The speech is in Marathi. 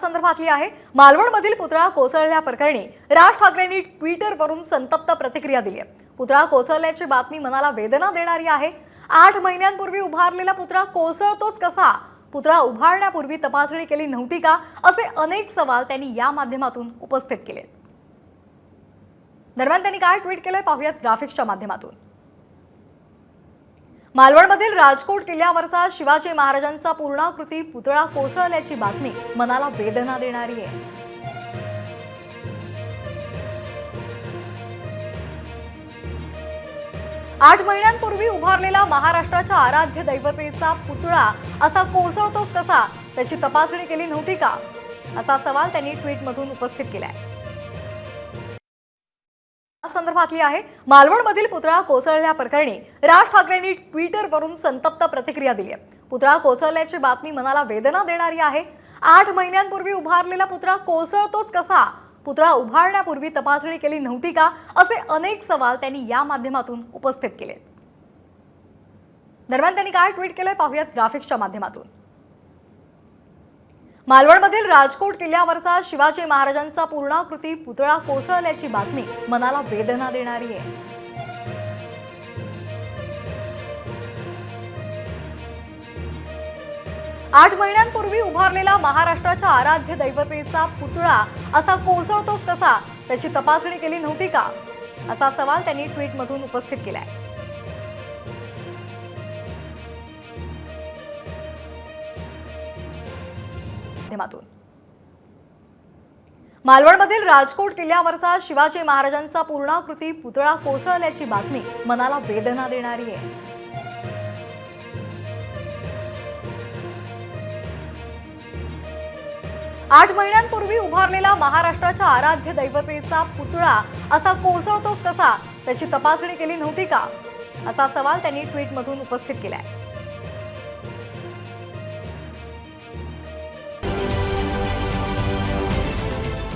संदर्भातली आहे. मालवणमधील पुतळा कोसळल्या प्रकरणी राज ठाकरेंनी ट्विटरवरून संतप्त प्रतिक्रिया दिली आहे. पुतळा कोसळल्याची बातमी मनाला वेदना देणारी आहे. आठ महिन्यांपूर्वी उभारलेला पुतळा कोसळतोच कसा? पुतळा उभारण्यापूर्वी तपासणी केली नव्हती का? असे अनेक सवाल त्यांनी या माध्यमातून उपस्थित केले. दरम्यान त्यांनी काय ट्विट केलंय पाहूयात ग्राफिक्सच्या माध्यमातून. मालवणमधील राजकोट किल्ल्यावरचा शिवाजी महाराजांचा पूर्णाकृती पुतळा कोसळल्याची बातमी मनाला वेदना देणारी आहे. आठ महिन्यांपूर्वी उभारलेला महाराष्ट्राच्या आराध्य दैवतेचा पुतळा असा कोसळतोच कसा त्याची तपासणी केली नव्हती का? असा सवाल त्यांनी ट्विटमधून उपस्थित केलाय. संदर्भातली आहे. मालवणमधील पुतळा कोसळल्या प्रकरणी राज ठाकरेंनी ट्विटरवरून संतप्त प्रतिक्रिया दिली आहे. पुतळा कोसळल्याची बातमी मनाला वेदना देणारी आहे. आठ महिन्यांपूर्वी उभारलेला पुतळा कोसळतोच कसा? पुतळा उभारण्यापूर्वी तपासणी केली नव्हती का? असे अनेक सवाल त्यांनी या माध्यमातून उपस्थित केले. दरम्यान त्यांनी काय ट्विट केलंय पाहूयात ग्राफिक्सच्या माध्यमातून. मालवणमधील राजकोट किल्ल्यावरचा शिवाजी महाराजांचा पूर्णाकृती पुतळा कोसळल्याची बातमी मनाला वेदना देणारी आहे. आठ महिन्यांपूर्वी उभारलेला महाराष्ट्राच्या आराध्य दैवतेचा पुतळा असा कोसळतोच कसा त्याची तपासणी केली नव्हती का? असा सवाल त्यांनी ट्विटमधून उपस्थित केलाय. माध्यमातून. मालवणमधील राजकोट किल्ल्यावरचा शिवाजी महाराजांचा पूर्णाकृती पुतळा कोसळल्याची बातमी मनाला वेदना देणारी आहे. आठ महिन्यांपूर्वी उभारलेला महाराष्ट्राच्या आराध्य दैवतेचा पुतळा असा कोसळतोच कसा त्याची तपासणी केली नव्हती का? असा सवाल त्यांनी ट्विटमधून उपस्थित केलाय.